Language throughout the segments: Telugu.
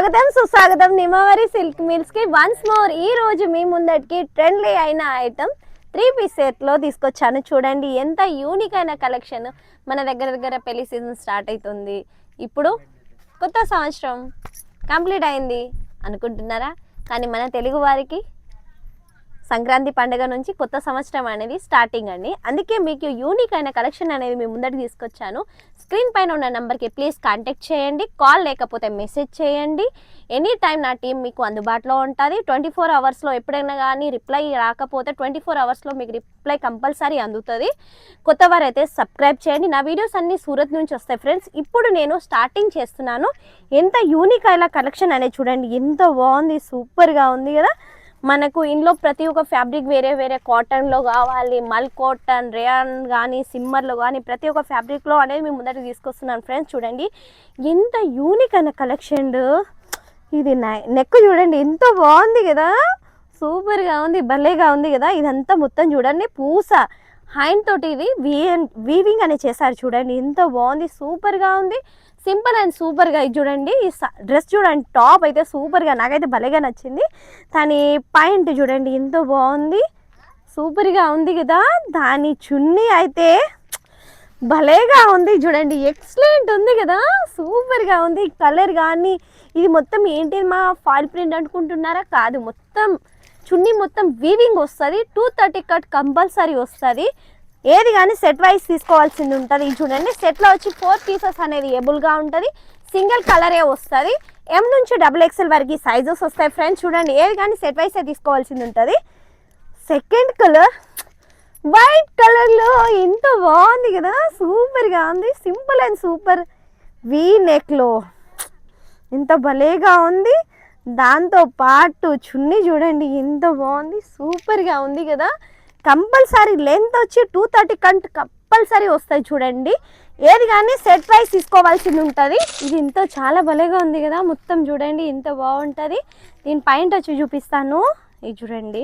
స్వాగతం సుస్వాగతం నిమవరి సిల్క్ మిల్స్కి వన్స్ మోర్ ఈ రోజు మీ ముందటికి ట్రెండ్లీ అయిన ఐటమ్ త్రీ పీస్ సెట్లో తీసుకొచ్చాను. చూడండి ఎంత యూనిక్ అయిన కలెక్షన్ మన దగ్గర దగ్గర పెళ్ళి సీజన్ స్టార్ట్ అవుతుంది. ఇప్పుడు కొత్త సంవత్సరం కంప్లీట్ అయింది అనుకుంటున్నారా? కానీ మన తెలుగు వారికి సంక్రాంతి పండుగ నుంచి కొత్త సంవత్సరం అనేది స్టార్టింగ్ అండి. అందుకే మీకు యూనిక్ అయిన కలెక్షన్ అనేది మేము ముందట తీసుకొచ్చాను. స్క్రీన్ పైన ఉన్న నెంబర్కి ప్లీజ్ కాంటాక్ట్ చేయండి. కాల్ లేకపోతే మెసేజ్ చేయండి. ఎనీ టైం నా టీం మీకు అందుబాటులో ఉంటుంది. ట్వంటీ ఫోర్ అవర్స్లో ఎప్పుడైనా కానీ రిప్లై రాకపోతే ట్వంటీ ఫోర్ అవర్స్లో మీకు రిప్లై కంపల్సరీ అందుతుంది. కొత్త వారైతే సబ్స్క్రైబ్ చేయండి. నా వీడియోస్ అన్ని సూరత్ నుంచి వస్తాయి ఫ్రెండ్స్ ఇప్పుడు నేను స్టార్టింగ్ చేస్తున్నాను. ఎంత యూనిక్ అయిన కలెక్షన్ అనేది చూడండి. ఎంత బాగుంది. సూపర్గా ఉంది కదా. మనకు ఇంట్లో ప్రతి ఒక్క ఫ్యాబ్రిక్ వేరే వేరే కాటన్లో కావాలి మల్ కాటన్ రేయాన్ కానీ సిమ్మర్లో కానీ ప్రతి ఒక్క ఫ్యాబ్రిక్లో అనేది మేము ముందర తీసుకొస్తున్నాను ఫ్రెండ్స్ చూడండి ఎంత యూనిక్ అయిన కలెక్షన్ ఇది నెక్ చూడండి ఎంత బాగుంది కదా. సూపర్గా ఉంది భలేగా ఉంది కదా. ఇదంతా మొత్తం చూడండి పూస. హ్యాండ్ తోటి ఇది వీ వీవింగ్ అని చేశారు చూడండి. ఎంత బాగుంది. సూపర్గా ఉంది. సింపుల్ అండ్ సూపర్గా ఇది చూడండి. ఈ డ్రెస్ చూడండి. టాప్ అయితే సూపర్గా నాకైతే భలేగా నచ్చింది. దాని పాయింట్ చూడండి. ఎంత బాగుంది. సూపర్గా ఉంది కదా. దాని చున్నీ అయితే భలేగా ఉంది చూడండి. ఎక్సలెంట్ ఉంది కదా. సూపర్గా ఉంది. కలర్ కానీ ఇది మొత్తం ఏంటి మా ఫాల్ ప్రింట్ అనుకుంటున్నారా? కాదు మొత్తం చున్నీ మొత్తం వీవింగ్ వస్తుంది. టూ థర్టీ కట్ కంపల్సరీ వస్తుంది. ఏది కానీ సెట్ వైజ్ తీసుకోవాల్సింది ఉంటుంది. ఇది చూడండి సెట్లో వచ్చి ఫోర్ పీసెస్ అనేది ఏబుల్గా ఉంటుంది. సింగిల్ కలరే వస్తుంది. ఎం నుంచి డబుల్ ఎక్స్ఎల్ వరకు సైజెస్ వస్తాయి ఫ్రెండ్స్ చూడండి ఏది కానీ సెట్ వైజే తీసుకోవాల్సింది ఉంటుంది. సెకండ్ కలర్ వైట్ కలర్లో ఎంత బాగుంది కదా. సూపర్గా ఉంది. సింపుల్ అండ్ సూపర్ వీ నెక్లో ఎంత భలేగా ఉంది. దాంతో పాటు చున్నీ చూడండి ఎంత బాగుంది సూపర్గా ఉంది కదా. కంపల్సరీ లెంత్ వచ్చి టూ థర్టీ కంట్ కంపల్సరీ వస్తాయి చూడండి. ఏది కానీ సెట్ ప్రైస్ తీసుకోవాల్సింది ఉంటుంది. ఇది ఇంత చాలా భలేగా ఉంది కదా మొత్తం చూడండి ఎంత బాగుంటుంది. దీని పాయింట్ వచ్చి చూపిస్తాను. ఇది చూడండి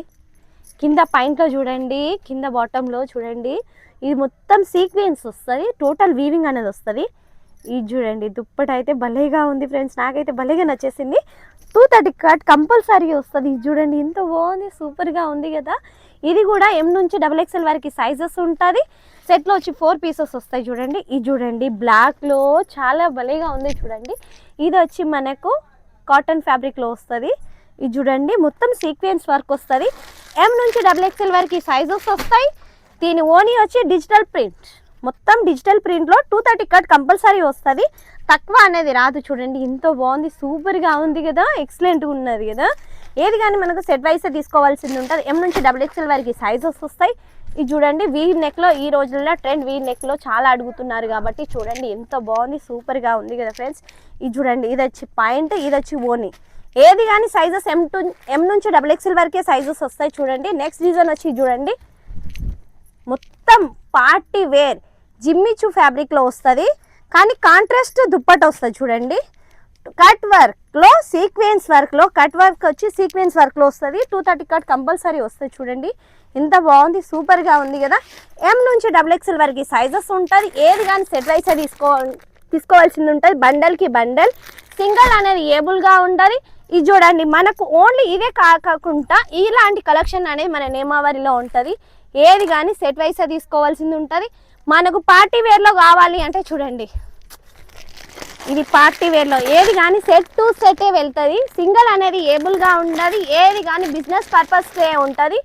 కింద పాయింట్లో చూడండి కింద బాటంలో చూడండి. ఇది మొత్తం సీక్వెన్స్ వస్తుంది టోటల్ వీవింగ్ అనేది వస్తుంది. ఇది చూడండి దుప్పటి అయితే భలేగా ఉంది ఫ్రెండ్స్ నాకైతే భలేగా నచ్చేసింది. టూ థర్టీ కట్ కంపల్సరీ వస్తుంది. ఇది చూడండి ఇంత బాగుంది సూపర్గా ఉంది కదా. ఇది కూడా ఎం నుంచి డబుల్ ఎక్స్ఎల్ వరకు సైజెస్ ఉంటుంది. సెట్లో వచ్చి ఫోర్ పీసెస్ వస్తాయి చూడండి. ఇది చూడండి బ్లాక్లో చాలా భలేగా ఉంది చూడండి. ఇది వచ్చి మనకు కాటన్ ఫ్యాబ్రిక్లో వస్తుంది. ఇది చూడండి మొత్తం సీక్వెన్స్ వర్క్ వస్తుంది. ఎం నుంచి డబుల్ ఎక్స్ఎల్ వరకు సైజెస్ వస్తాయి. దీని ఓనీ వచ్చి డిజిటల్ ప్రింట్ మొత్తం డిజిటల్ ప్రింట్లో టూ థర్టీ కట్ కంపల్సరీ వస్తుంది. తక్కువ అనేది రాదు చూడండి ఎంతో బాగుంది సూపర్గా ఉంది కదా ఎక్సలెంట్గా ఉన్నది కదా. ఏది కానీ మనకు సెట్ వైసే తీసుకోవాల్సింది ఉంటుంది. ఎం నుంచి డబుల్ ఎక్స్ఎల్ వరకు సైజెస్ వస్తాయి. ఇది చూడండి వీ నెక్లో ఈ రోజుల్లో ట్రెండ్ వీ నెక్లో చాలా అడుగుతున్నారు కాబట్టి చూడండి ఎంత బాగుంది సూపర్గా ఉంది కదా ఫ్రెండ్స్ ఇది చూడండి ఇది వచ్చి పాయింట్ ఇది వచ్చి ఓని. ఏది కానీ సైజెస్ ఎం టు ఎం నుంచి డబుల్ ఎక్స్ఎల్ వరకే సైజెస్ వస్తాయి చూడండి. నెక్స్ట్ డిజైన్ వచ్చి చూడండి మొత్తం పార్టీ వేర్ జిమ్మిచు ఫ్యాబ్రిక్లో వస్తుంది. కానీ కాంట్రాస్ట్ దుప్పట వస్తుంది చూడండి. కట్ వర్క్లో సీక్వెన్స్ వర్క్లో కట్ వర్క్ వచ్చి సీక్వెన్స్ వర్క్లో వస్తుంది. టూ థర్టీ కట్ కంపల్సరీ వస్తుంది చూడండి. ఎంత బాగుంది సూపర్గా ఉంది కదా. ఎం నుంచి డబుల్ ఎక్స్ఎల్ వరకు సైజెస్ ఉంటుంది ఏది కానీ సెట్ వైస్ తీసుకో తీసుకోవాల్సింది ఉంటుంది. బండల్కి బండల్ సింగిల్ అనేది ఏబుల్గా ఉండాలి ఇది చూడండి మనకు ఓన్లీ ఇదే కాకుండా ఇలాంటి కలెక్షన్ అనేది మన నేమావరిలో ఉంటుంది. ఏది కానీ సెట్ వైసే తీసుకోవాల్సింది ఉంటుంది. మనకు పార్టీ వేర్లో కావాలి అంటే చూడండి. ఇది పార్టీ వేర్లో ఏది కానీ సెట్ టు సెటే వెళ్తుంది. సింగిల్ అనేది ఏబుల్గా ఉండదు. ఏది కానీ బిజినెస్ పర్పస్కే ఉంటుంది.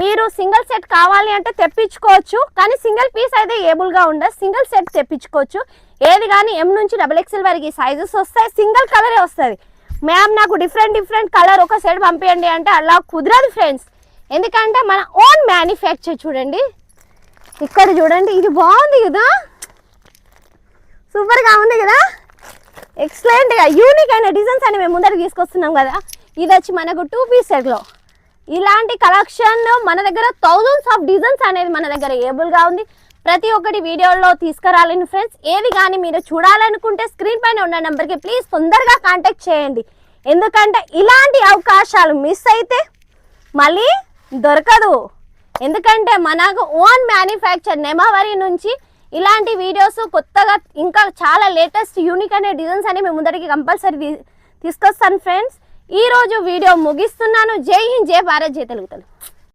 మీరు సింగిల్ సెట్ కావాలి అంటే తెప్పించుకోవచ్చు. కానీ సింగిల్ పీస్ అయితే ఏబుల్గా ఉండదు. సింగిల్ సెట్ తెప్పించుకోవచ్చు. ఏది కానీ ఎం నుంచి డబుల్ ఎక్స్ఎల్ వరకు సైజెస్ వస్తాయి. సింగిల్ కలరే వస్తుంది. మ్యామ్ నాకు డిఫరెంట్ డిఫరెంట్ కలర్ ఒక సెట్ పంపించండి అంటే అలా కుదరదు ఫ్రెండ్స్ ఎందుకంటే మన ఓన్ మ్యానుఫ్యాక్చర్ చూడండి. ఇక్కడ చూడండి ఇది బాగుంది కదా? సూపర్గా ఉంది కదా? ఎక్సలెంట్గా యూనిక్ అయిన డిజైన్స్ అని మేము ముందర తీసుకొస్తున్నాం కదా. ఇది వచ్చి మనకు టూ పీస్ సెట్లో ఇలాంటి కలెక్షన్ మన దగ్గర థౌజండ్స్ ఆఫ్ డిజైన్స్ అనేది మన దగ్గర ఏబుల్గా ఉంది. ప్రతి ఒక్కటి వీడియోలో తీసుకురాలని ఫ్రెండ్స్ ఏది కానీ మీరు చూడాలనుకుంటే స్క్రీన్ పైన ఉన్న నెంబర్కి ప్లీజ్ తొందరగా కాంటాక్ట్ చేయండి. ఎందుకంటే ఇలాంటి అవకాశాలు మిస్ అయితే మళ్ళీ దొరకదు. ఎందుకంటే మనకు ఓన్ మ్యానుఫ్యాక్చర్ నెమవరి నుంచి ఇలాంటి వీడియోస్ కొత్తగా ఇంకా చాలా లేటెస్ట్ యూనిక్ అనే డిజైన్స్ అని మేము ముందరికి కంపల్సరీ తీసుకొస్తాను ఫ్రెండ్స్ ఈరోజు వీడియో ముగిస్తున్నాను. జై హింద్ జై భారత్ జై తెలుగుతలు